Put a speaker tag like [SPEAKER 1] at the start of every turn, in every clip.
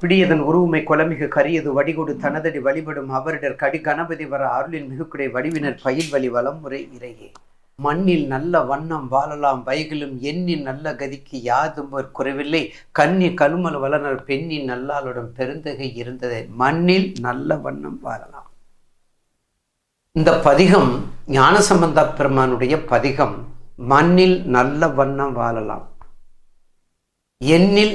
[SPEAKER 1] பிடியதன் உருவுமை கொலமிகு கரியது வடிகொடு தனதடி வழிபடும் அவரிடர் கடி கணபதி வர அருளின் மிகுக்குடை வடிவினர் பயில் வழி வலமுறை இறையே. மண்ணில் நல்ல வண்ணம் வாழலாம் வைகளும் எண்ணின் நல்ல கதிக்கு யாதும் ஒரு குறைவில்லை. கண்ணி கருமல் வளனர் பெண்ணின் நல்லாளுடன் பெருந்தகை இருந்ததை. மண்ணில் நல்ல வண்ணம் வாழலாம். இந்த பதிகம் ஞானசம்பந்த பெருமானுடைய பதிகம் மண்ணில் நல்ல வண்ணம் வாழலாம். எண்ணில்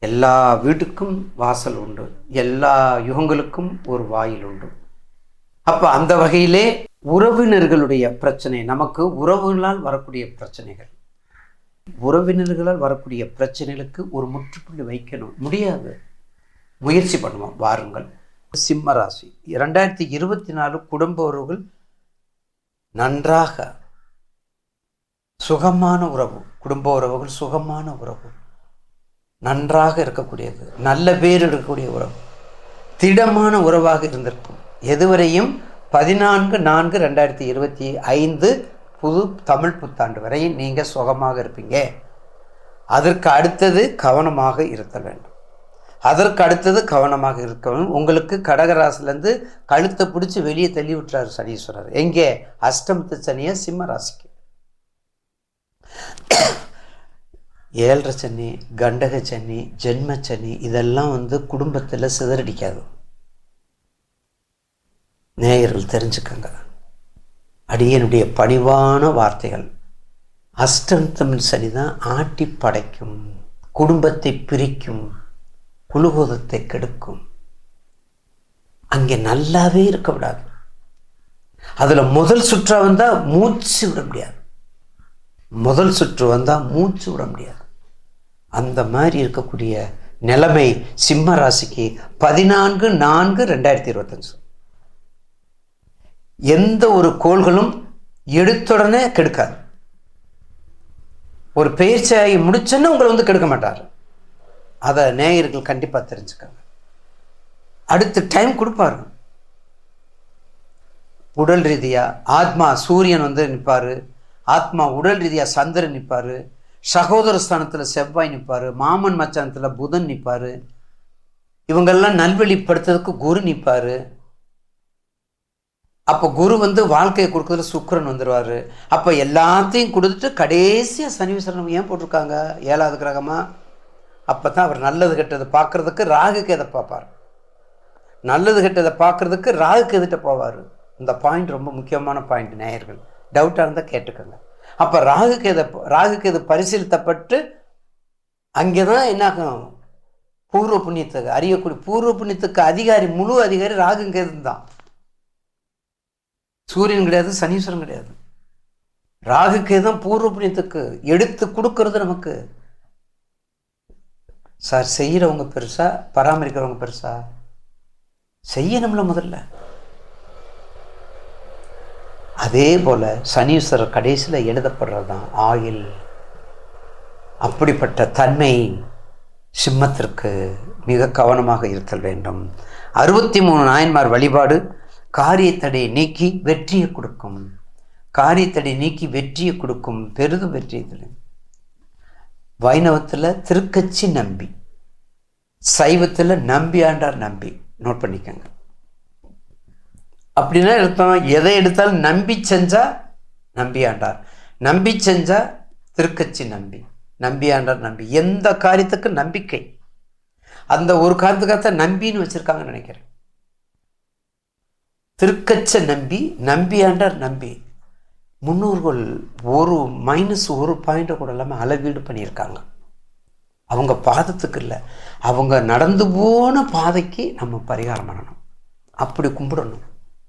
[SPEAKER 1] எல்லா வீட்டுக்கும் வாசல் உண்டு. எல்லா யுகங்களுக்கும் ஒரு வாயில் உண்டு. அப்போ அந்த வகையிலே உறவினர்களுடைய பிரச்சனை நமக்கு உறவுகளால் வரக்கூடிய பிரச்சனைகள். உறவினர்களால் வரக்கூடிய பிரச்சனைகளுக்கு ஒரு முற்றுப்புள்ளி வைக்கணும். முடியாது. முயற்சி பண்ணுவோம். வாருங்கள். சிம்ம ராசி. இரண்டாயிரத்தி இருபத்தி நாலு குடும்ப உறவுகள் நன்றாக சுகமான உறவு. குடும்ப உறவுகள் சுகமான உறவு. நன்றாக இருக்கக்கூடியது நல்ல பேர் இருக்கக்கூடிய உறவு திடமான உறவாக இருந்திருக்கும். எதுவரையும் பதினான்கு நான்கு ரெண்டாயிரத்தி இருபத்தி ஐந்து புது தமிழ் புத்தாண்டு வரை நீங்கள் சுகமாக இருப்பீங்க. அதற்கு அடுத்தது கவனமாக இருக்க வேண்டும். அதற்கு அடுத்தது கவனமாக இருக்க வேண்டும் உங்களுக்கு கடகராசிலேருந்து கழுத்தை பிடிச்சி வெளியே தள்ளி விட்டுறாரு சனீஸ்வரர். எங்கே? அஷ்டமத்து சனியை சிம்ம ராசிக்கு. ஏழரை சனி கண்டக சனி ஜென்ம சனி இதெல்லாம் வந்து குடும்பத்தில் சிதறடிக்காது. நேயர்கள் தெரிஞ்சுக்கங்க. அடியனுடைய பணிவான வார்த்தைகள். அஷ்டம் சனி தான் ஆட்டி படைக்கும் குடும்பத்தை பிரிக்கும் குழுகோதத்தை கெடுக்கும். அங்கே நல்லாவே இருக்க விடாது அதில் முதல் சுற்றா வந்தால் மூச்சு விட முடியாது. முதல் சுற்று வந்தால் மூச்சு விட முடியாது. அந்த மாதிரி இருக்கக்கூடிய நிலைமை சிம்ம ராசிக்கு பதினான்கு நான்கு ரெண்டாயிரத்தி இருபத்தஞ்சு. எந்த ஒரு கோள்களும் எடுத்துடனே கெடுக்காது. ஒரு பயிற்சியாகி முடிச்சோன்னு உங்களை வந்து கெடுக்க மாட்டார். அதை நேயர்கள் கண்டிப்பாக தெரிஞ்சுக்காங்க. அடுத்து டைம் கொடுப்பாரு. உடல் ரீதியாக ஆத்மா சூரியன் வந்து நிற்பார் ஆத்மா உடல் ரீதியாக சந்திரன் நிற்பார் சகோதர ஸ்தானத்தில் செவ்வாய் நிற்பார் மாமன் மச்சானத்தில் புதன் நிற்பார் இவங்கெல்லாம் நல்வழிப்படுத்துறதுக்கு குரு நிற்பார் அப்போ குரு வந்து வாழ்க்கையை கொடுக்கறதுல சுக்கரன் வந்துடுவார் அப்போ எல்லாத்தையும் கொடுத்துட்டு கடைசியாக சனி ஏன் போட்டிருக்காங்க? ஏழாவது கிரகமாக அப்போ தான் அவர் நல்லது கெட்டதை பார்க்குறதுக்கு ராகு கேதை பார்ப்பார். நல்லது கெட்டதை பார்க்குறதுக்கு ராகு கேதுட்ட போவார். இந்த பாயிண்ட் ரொம்ப முக்கியமான பாயிண்ட் நேயர்கள். டவுட்டாக இருந்தால் கேட்டுக்கோங்க. அப்போ ராகு கேதை ராகு கேது பரிசீலித்தப்பட்டு அங்கே தான் என்னாகும்? பூர்வ புண்ணியத்துக்கு அறியக்கூடிய பூர்வ புண்ணியத்துக்கு அதிகாரி முழு அதிகாரி ராகு தான். சூரியன் கிடையாது சனீஸ்வரன் கிடையாது. ராகுக்கே தான் பூர்வ புண்ணியத்துக்கு எடுத்து கொடுக்கறது நமக்கு. சார் செய்கிறவங்க பெருசா பராமரிக்கிறவங்க பெருசா செய்யணும்ல முதல்ல. அதே போல் சனீஸ்வரர் கடைசியில் எழுதப்படுறது தான் ஆயில். அப்படிப்பட்ட தன்மை சிம்மத்திற்கு மிக கவனமாக இருத்தல் வேண்டும். அறுபத்தி மூணு நாயன்மார் வழிபாடு காரியத்தடை நீக்கி வெற்றியை கொடுக்கும். காரியத்தடை நீக்கி வெற்றியை கொடுக்கும் பெரிதும் வெற்றி இதில் வைணவத்தில் திருக்கச்சி நம்பி சைவத்தில் நம்பி ஆண்டார் நம்பி. நோட் பண்ணிக்கோங்க. அப்படின்னா எடுத்தோம் எதை எடுத்தாலும் நம்பி செஞ்சா நம்பி ஆண்டார் நம்பி செஞ்சா திருக்கச்சி நம்பி. நம்பி ஆண்டார் நம்பி. எந்த காரியத்துக்கு நம்பிக்கை. அந்த ஒரு காரியத்துக்காக நம்பின்னு வச்சிருக்காங்கன்னு நினைக்கிறேன். திருக்கச்ச நம்பி நம்பியாண்டார் நம்பி. முன்னோர்கள் ஒரு மைனஸ் ஒரு பாயிண்ட்டை கூட இல்லாமல் அளவீடு பண்ணியிருக்காங்க. அவங்க பாதத்துக்கு இல்லை. அவங்க நடந்து போன பாதைக்கு நம்ம பரிகாரம் பண்ணணும். அப்படி கும்பிடணும்.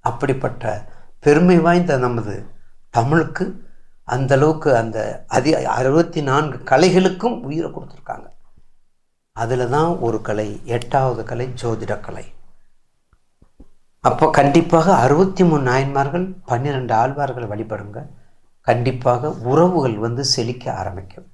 [SPEAKER 1] அப்படிப்பட்ட பெருமை வாய்ந்த நமது தமிழுக்கு அந்த அளவுக்கு அந்த அதி அறுபத்தி நான்கு கலைகளுக்கும் உயிரை கொடுத்துருக்காங்க. அதில் தான் ஒரு கலை எட்டாவது கலை ஜோதிட கலை. அப்போ கண்டிப்பாக அறுபத்தி மூணு நாயன்மார்கள் பன்னிரெண்டு ஆழ்வார்கள் வழிபடுங்க. கண்டிப்பாக உறவுகள் வந்து செழிக்க ஆரம்பிக்கும்.